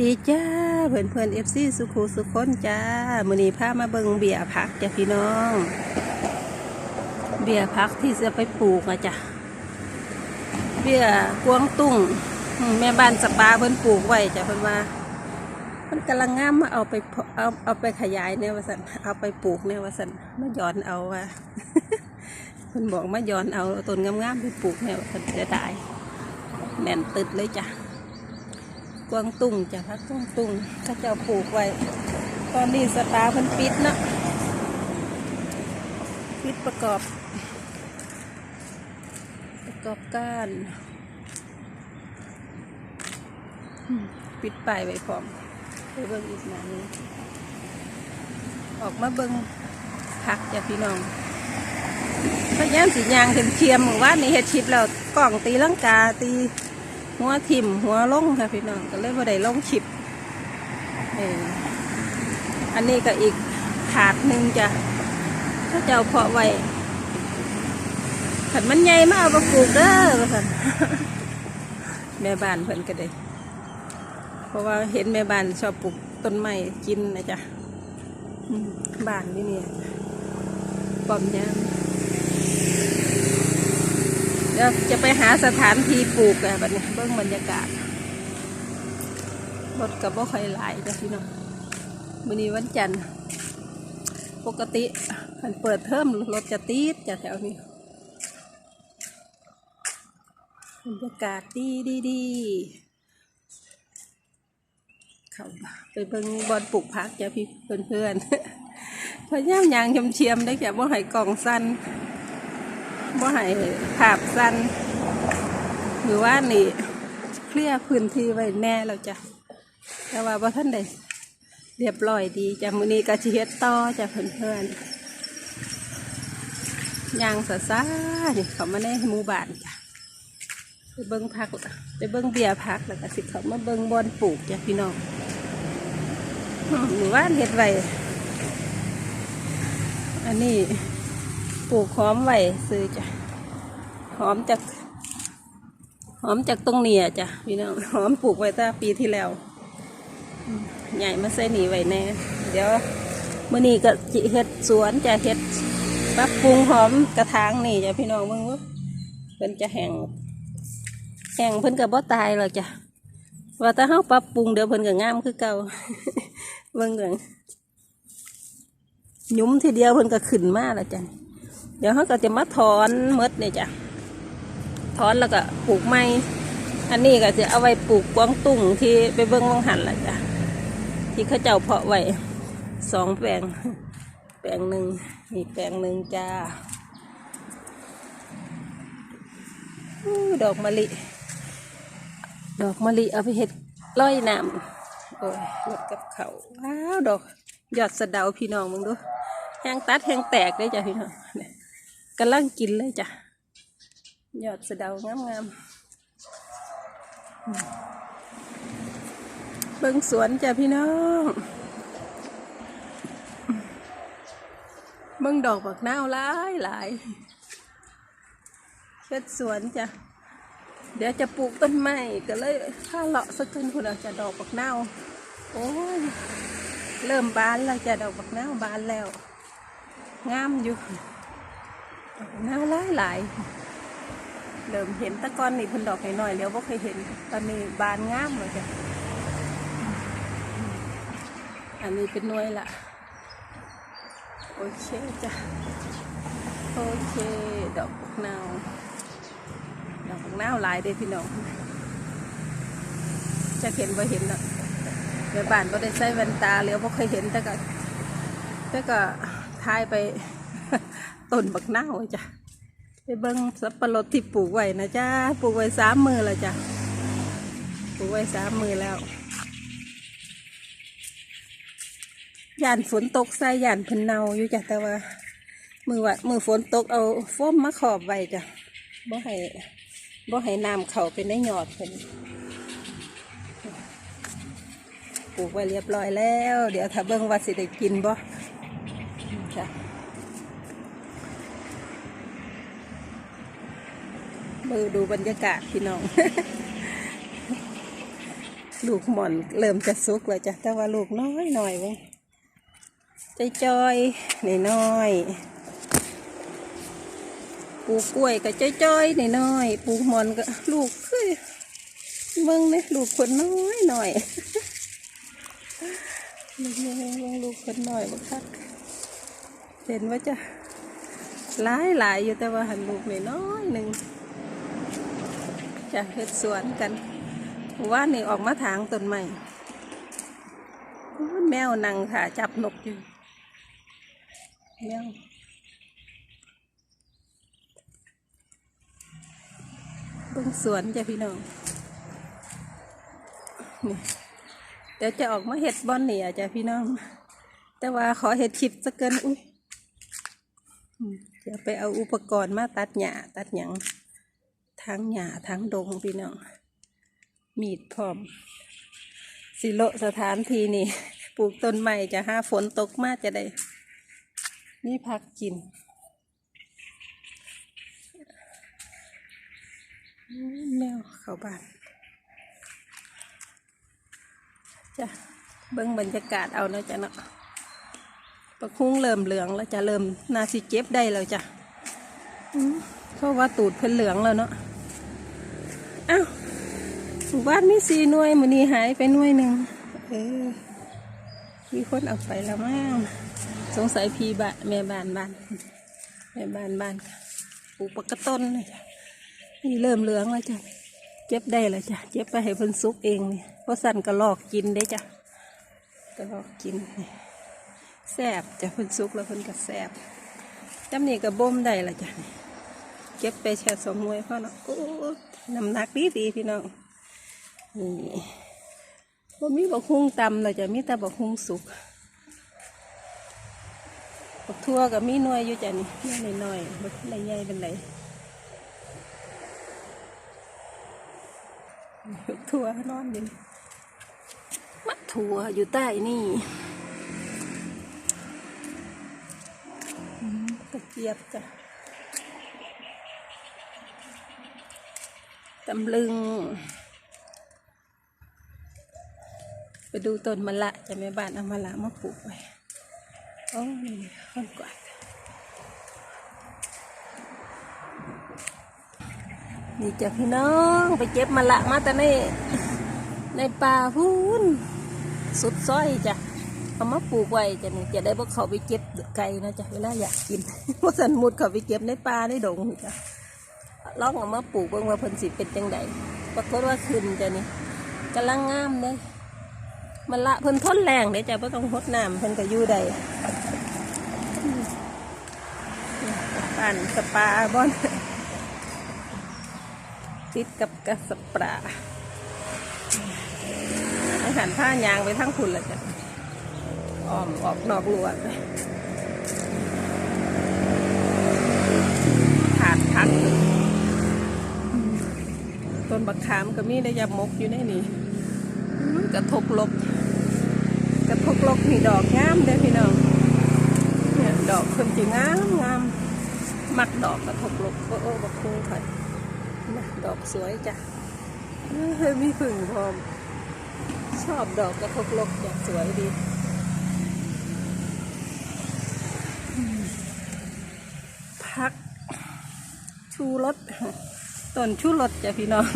ดีจ้าเพื่อนเพื่อนเอฟซีสุขูสุขคนจ้ามือนี้พามาเบิงเบียพักจ้ะพี่น้อง เบียพักที่จะไปปลูกอะจ้ะเบียกวงตุ้งแม่บ้านสปาเพิ่นปลูกไว้จ้ะเพิ่นว่า มันกำลังงามมาเอาไปเอาเอาไปขยายเนี่ยวสันเอาไปปลูกเนี่ยวสันมาย้อนเอาว่าเพิ่นบอกมาย้อนเอาต้นงามๆไปปลูกเนี่ยว่าเพิ่นจะได้แน่นตึดเลยจ้ะ กวางตุ้งจ้ะพักกวางตุ้งเขาเจ้าปลูกไว้ ตอนนี้สตาร์เพิ่นปิดเนาะปิดประกอบ ประกอบการปิดป้ายไว้พร้อมไปเบิ่งอีกหน่อยนึงออกมาเบิ่งผักจ้ะพี่น้องพยายามสียางเทียมหมู่ว่านี่เฮ็ดชิปแล้วกล่องตีลังกาตี หัวทิ่มหัวล่งค่ะพี่น้องก็เลยว่าได้ลงชิปเอออันนี้ก็อีกถาดหนึ่งจ้ะถ้าเจ้าเพาะไว้ขันมันใหญ่มากมาปลูกเด้อว่าสันแม่บ้านเพิ่นก็ได้เพราะว่าเห็นแม่บ้านชอบปลูกต้นไม้กินนะจ๊ะบ้านนี่เนี่ยปอมยาม ดี๋ยวจะไปหาสถานที่ปลูกอะบัดนี้เบิ่งบรรยากาศรถกับบ่ค่อยหลายจ้ะพี่น้องมื้อนี้วันจันทร์ ปกติมันเปิดเทอมรถจะติดจะแถวนี้บรรยากาศดีดีดีเข้าไปเบิ่งบอลปลูกพักจ้ะพี่เพื่อนๆพยายามยางชมเชียมได้แค่บ่ให้กล่องสั้น บ่ให้ภาพสั้นหรือว่านี่เคลียร์พื้นที่ไว้แน่แล้วจ้ะแต่ว่าบ่ท่านได้เรียบร้อยดีจ้ะมื้อนี้ก็สิเฮ็ดต่อจ้ะเพื่อนๆย่างซะซ่านี่เขามาในหมู่บ้านจ้ะไปเบิ่งพักไปเบิ่งเบียร์พักแล้วก็สิเขามาเบิ่งบอนปลูกจ้ะพี่น้องอืมหมู่าเฮ็ดไว้อันนี้ ปลูกหอมไว้ซื้อจ้ะหอมจากหอมจากตรงเนี้ยจ้ะพี่น้องหอมปลูกไว้ตั้งปีที่แล้วใหญ่มาใส่หนีไว้แน่เดี๋ยวมื่อนี้ก็จิเฮ็ดสวนจะเฮ็ดปรับปรุงหอมกระถางนี่จ้ะพี่น้องมึงว่าเพิ่นจะแห้งแห้งเพิ่นก็บ่ตายหรอกจ้ะว่าถ้าเฮาปรับปรุงเดี๋ยวเพิ่นก็งามคือเก่าเบิ่งกันยุ้มทีเดียวเพิ่นก็ขึ้นมาแล้วจ้ะ เดี๋ยวเขาก็จะมาถอนหมดเนี่ยจ้ะถอนแล้วก็ปลูกไม้อันนี้ก็จะเอาไว้ปลูกกวางตุ้งที่ไปเบิ้งวังหันละจ้ะที่เขาเจ้าเพาะไว้สองแปลง แปลงหนึ่งนี่แปลงหนึ่งจ้าดอกมะลิ ดอกมะลิเอาไปเห็ดร้อยน้ำโอ้ยหมดกับเขาว้าวดอกยอดสะเดาพี่น้องมึงดูแห้งตัดแห้งแตกเลยจ้ะพี่น้องเนี่ย กำลังกินเลยจ้ะยอดสะเดางามงามๆอืมเบิ่งสวนจ้ะพี่น้องเบิ่งดอกบักนาวหลายหลายเช็ดสวนจ้ะเดี๋ยวจะปลูกต้นไม้ก็เลยถ้าเลาะสักคนคนเราจะดอกบักนาวโอ้ยเริ่มบานแล้วจะดอกบักนาวบานแล้ว งามอยู่ น่าหลายหลายเริ่มเห็นตะกอนนี่เพิ่นดอกหน่อยๆเดี๋ยวบ่เคยเห็น ตอนนี้บานงามเลยจ้ะอันนี้เป็นน่วยละโอเคจ้ะโอเค ดอกบักนาวดอกบักนาวหลายเด้พี่น้องจะเห็นบ่เห็นเนาะเดี๋ยวบ้านบ่ได้ใส่แว่นตาเลี้วบ่เคยเห็นแต่ก็แต่ก็ทายไป ต้นบักเน่าวจ้ะไปเบิ้งสับปะรดที่ปลูกไว้นะจ้าปลูกไว้สามมือแล้วจ้ะปลูกไว้สามมือแล้วย่านฝนตกใส่ย่านพิ่นเนาอยู่จ้ะแต่ว่า มือว่ามือฝนตกเอาโฟมมาขอบไว้จ้ะบ่ให้บ่ให้น้ำเข้าไปในหยอดเพิ่นปลูกไว้เรียบร้อยแล้ว เดี๋ยวถ้าเบิ่งว่าสิได้กินบ่ จ้ะ มือดูบรรยากาศพี่น้อง ลูกหม่อนเริ่มจะสุกแล้วจ้ะแต่ว่าลูกน้อยหน่อยเว้ยใจจอยๆน้อยปลูกกล้วยก็ใจจอยๆน้อยปลูกหม่อนก็ลูกคือเบิ่งเนี่ยลูกคนน้อยหน่อยลูกเบิ่งลูกคนหน้อยบักคักเห็นว่าจะหลายหลายอยู่แต่ว่าหันลูกนี่น้อยหนึ่ง จะเฮ็ดสวนกันว่านี่ออกมาทางต้นใหม่แมวนั่งค่ะจับนกอยู่แมวเบิ่งสวนจ้ะพี่น้องนี่เดี๋ยวจะออกมาเห็ดบอนเนี่ยจ้ะพี่น้อง แต่ว่าขอเห็ดชิปสักเกินอุ้ยเดี๋ยวไปเอาอุปกรณ์มาตัดหญ้าตัดหยัง ทั้งหญ้าทั้งดงพี่น้องมีดพร้อม สิโลสถานที่นี่ปลูกต้นใหม่จะห้าฝนตกมากจะได้นี่พักกินแมวเข้าบ้านจ้ะเบิ่งบรรยากาศเอาเนาะจ้ะเนาะประคุ้งเริ่มเหลืองแล้วจะเริ่มนาสิเจ็บได้แล้วจ้ะเพราะว่าตูดเพิ่นเหลืองแล้วเนาะ อ้าวหมู่บ้านมีสี่หน่วยมือนี้หายไปหน่วยหนึ่งเออมีคนเอาไปแล้วมั้งสงสัยพีบะแม่บ้านบ้านแม่บ้านบ้านค่ะปลูกปากกระต้นเลยจ้ะนี่เริ่มเหลืองแล้วจ้ะเจ็บได้แล้วจ้ะเจ็บไปให้เพิ่นซุกเองนี่เพราะสั่นก็ลอกกินได้จ้ะก็ลอกกินนี่แซ่บจ้ะเพิ่นซุกแล้วเพิ่นก็แซ่บจำนี่ก็บ่มได้และจ้ะนี่ เก็บไปแค่สองหน่วยเพราะเนาะโอ้น้ำหนักดีดีพี่น้องนี่บ่มีบักฮุ่งตำเราจะมีแต่บักฮุ่งสุกบักทั่วก็มีหน่วยอยู่จ้ะนี่น่อยหน่อยบักใหญ่ๆเป็นไรบักทัวนอนอยู่นี่มักถั่วอยู่ใต้นี่อืมกระเจี๊ยบจ้ะ ตำลึง ไปดูต้นมะละจะแม่บ้านเอามะละมาปลูกไว้โอ้นี่ข้นกวาดนี่จ้ะพี่น้องไปเก็บมะละมาแต่ในในป่าพูนสุดซอยจ้ะเอามาปลูกไว้จะนี่จะได้พวกเขาไปเก็บไก่นะจ้ะเวลาอยากกินพวกสันมุดเขาไปเก็บในป่าในดงจ้ะ ลองเอามาปลูกเบิ่งว่าเพิ่นสิเป็นจังไดปรากฏว่าขึ้นจ้ะนี่กำลังงามเลยมันละเพิ่นทนแรงเดี๋ยวจะไม่ต้องหดน้ำเพิ่นก็อยู่ได้อืมปั่นสปาบอนติดกับกระสปราอาหารผ้ายางไปทั้งคุณละจ้ะอ้อมออกนอกรั้วไปถาดพัก บักขามก็มีได้ยำมกอยู่ในนี่กระทบลบกระทกลกนี่ดอกงามเด้พี่น้องเนี่ยดอกคนจีงามงามมักดอกกระทกลกโอ้โอ้บักคุ้งค่ะนะดอกสวยจ้ะเฮ้ยมีผึ่งพร้อมชอบดอกกระทกลกจ้ะสวยดีพักชูรส ต้นชูรสจ้ะพี่น้อง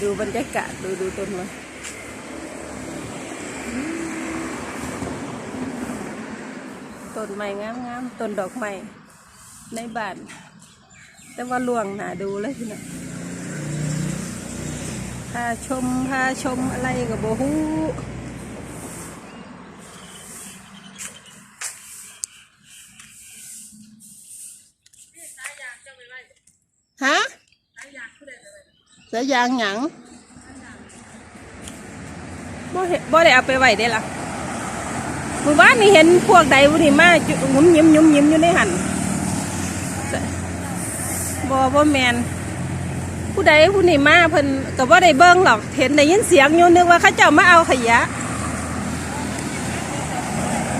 ดูบรรยากาศดูดูต้นมันต้นไม้งามๆต้นดอกไม้ในบ้าน แต่ว่าลวงหนาดูเลยพี่น้องพาชมพาชมอะไรกับโบฮูฮ สายยางหยังบ่เห็นบ่ได้เอาไปไว้ได้ล่ะหมู่บ้านนี่เห็นพวกใดวุนี่มาจุงุ้มยิ้มยุ่มยิ้มอยู่ในหันบอบ่แมนผู้ใดผู้นี่มาเพิ่นก็บ่ได้เบิ่งหรอกเห็นได้ยินเสียงอยู่นึกว่าเขาเจ้ามาเอาขยะ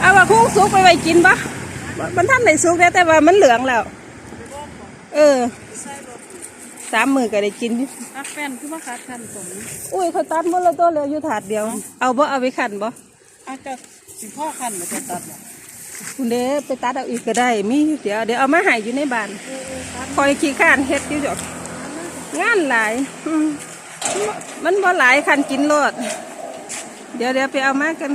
เอาว่าคุ้งสุกไปไว้กินปะมันท่านได้สุกแล้วแต่ว่ามันเหลืองแล้ว เออ สามมือก็ได้กินอยู่ตัดแป้นคือว่าคัดขั้นสมอุ้ยเขาตัดหมดแล้วตัวเหลืออยู่ถาดเดียว เอาบ่เอาไปขันบ่อาจจะสิพ่อขั้นหรือจะตัดเนี่ยคุณเด้ไปตัดเอาอีกก็ได้มีอยู่เดี๋ยวเดี๋ยวเอามาใหายอยู่ในบ้านคอยขี้ข้านเฮ็ดอยู่ดอกงานหลายอืมมันบ่หลายคันกินโลด เดี๋ยวเดี๋ยวไปเอามากัน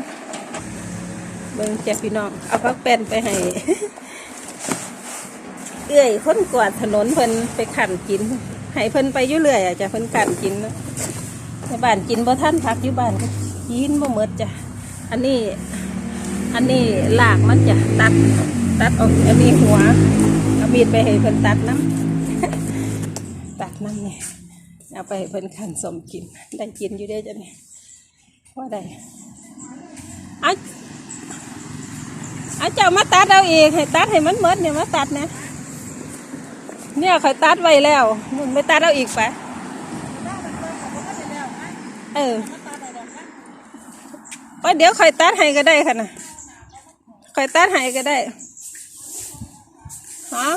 เบิ่งแจกพี่น้อง เอาพักแป้นไปให้ เอื้อยคนกวาดถนนเพิ่นไปขันกิน ให้เพิ่นไปอยู่เรื่อยอะจ้ะเพิ่นขันกินนะในบ้านกินบ่ท่านพักอยู่บ้านก็กินบ่หมดจ้ะอันนี้ อันนี้ลากมันจะตัด ตัดออกอันนี้หัวเอามีดไปให้เพิ่นตัดน้ำตัดน้ำเนี่ยเอาไปให้เพิ่นขันสมกินได้กินอยู่ได้จ้ะเนี่ยว่าได้เอาเอาเจ้ามาตัดเอาเองให้ตัดให้มันหมดเนี่ยมาตัดนะ เนี่ยคอยตัดไว้แล้วมึงไม่ตัดเอาอีกไปะเออว่าเดี๋ยวคอยตัดให้ก็ได้ค่ะนะคอยตัดให้ก็ได้ฮะ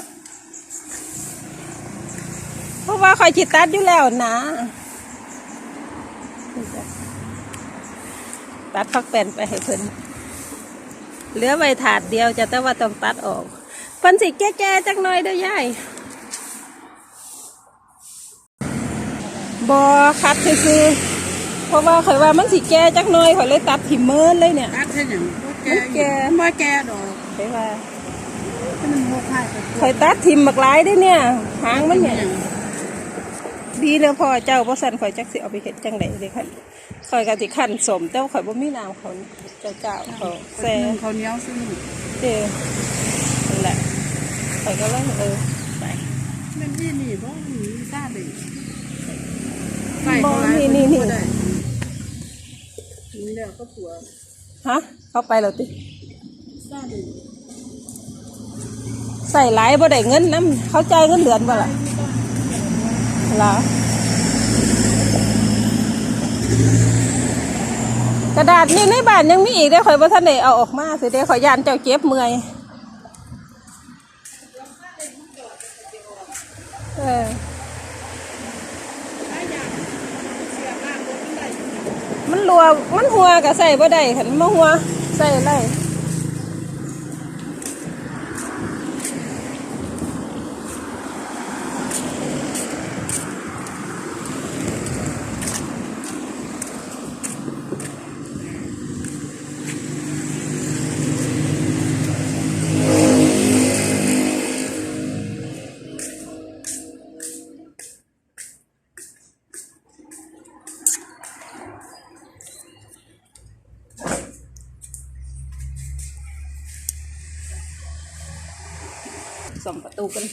เพราะว่าคอยจิตัดอยู่แล้วนะ ตัดพักแป้นไปให้เพิ่นเหลือไว้ถาดเดียวจะแต่ว่าต้องตัดออกเพิ่นสิแก่ๆจักหน่อยเด้อยาย บอคัดซื่อๆเพราะว่าข่อยว่ามันสิแก่จักหน่อยข่อยเลยตัดถิ่มเมินเลยเนี่ยตัดแค่หยังบ่แก่บ่แก่บ่แก่ดอกข่อยว่าให้มันโมกให้ไปข่อยตัดถิ่มบักหลายเด้เนี่ย หางมันเนี่ยดีแล้วพอเจ้าบ่สั่นข่อยจักสิเอาไปเฮ็ดจังได๋เด้ค่ะข่อยก็สิคั่นสมแต่ว่าข่อยบ่มีน้ำเขาเจ้าเจ้าเขาแซ่หนึ่งเขาวเหนี้ยวซึ่งเด้นั่นแหละข่อยก็เลยเออไปมันนี่นี่บ่มีซาเลย บ่นี่นี่นี่ได้นี่แล้วก็ผัวฮะเข้าไปแล้วติใส่หลายบ่ได้เงินน้ำเขาใจเงินเดือนบ่ล่ะเหรอกระดาษนี่ในบ้านยังมีอีกได้อข่อยบ่ทันได้เอาออกมาสิเด้ข่อยยานเจ้าเจ็บเมื่อยเออ มันรัวมันหัวก็ใส่บ่ได้คันมันหัวใส่ไร สองประตูกัน